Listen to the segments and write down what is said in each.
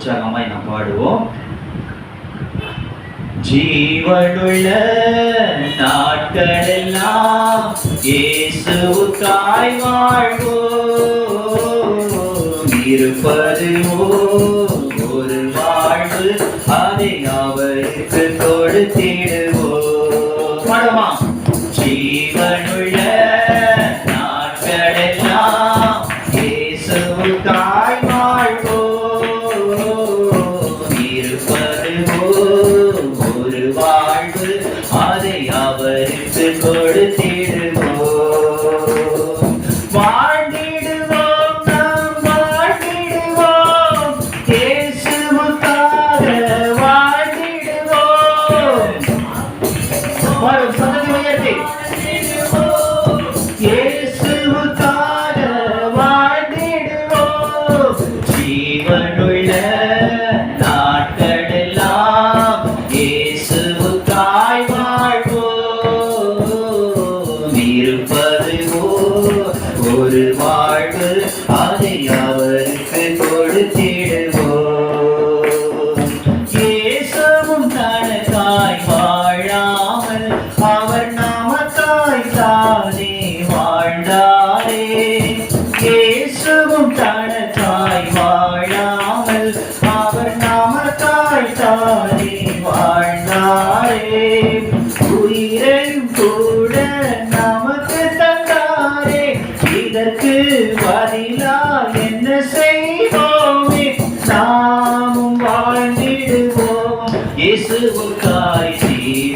உற்சாகமாய் நாம் பாடுவோம். ஜீவனுள்ள நாட்களெல்லாம் இயேசுவுக்காய் வாழ்வோம். இருப்பதுவோ ஒரு வாழ்வு அதை அவருக்கு கொடுத்திடுவோம். கொடுத்திடுவோம் ஒரு வாழ்வு அதை அவருக்கு கொடுத்திடுவோம் ஏசவும் தனக்காய் வாழாமல் அவர் நமக்காய் தானே வாழ்ந்தாரே. ஏசவும் தனக்காய்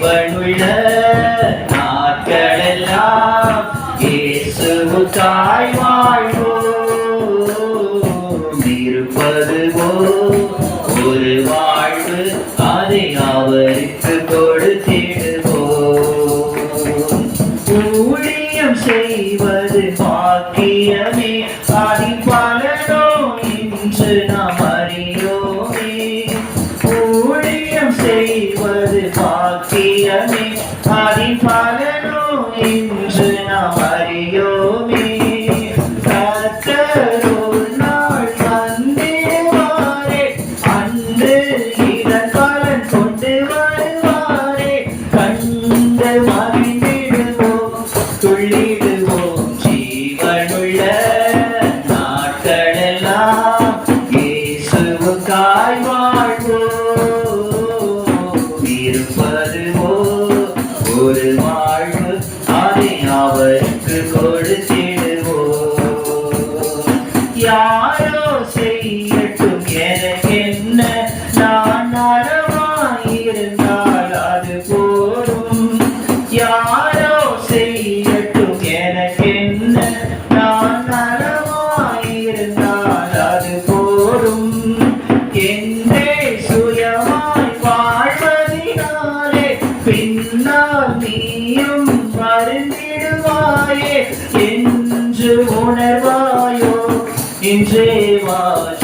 ஜீவனுள்ள நாட்களெல்லாம் இயேசுவுக்காய் வாழ்வோம். இருப்பதுவோ ஒரு வாழ்வு அதை அவருக்கு கொடுத்திடுவோம். ஊழியம் செய்வது பாக்கியமே. அடி பலனோ இன்று நாம் இயேசுவுக்காய் வாழ்வோம் இருப்பதுவோ ஒரு வாழ்வு. அதை அவருக்கு கொடுத்திடுவோம். யார் என்று உணர்வாயோ? இன்றே வாழ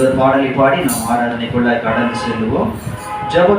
ஒரு பாடலை பாடி நாம் ஆராதனைக்குள்ள கடந்து செல்லுவோம். ஜெப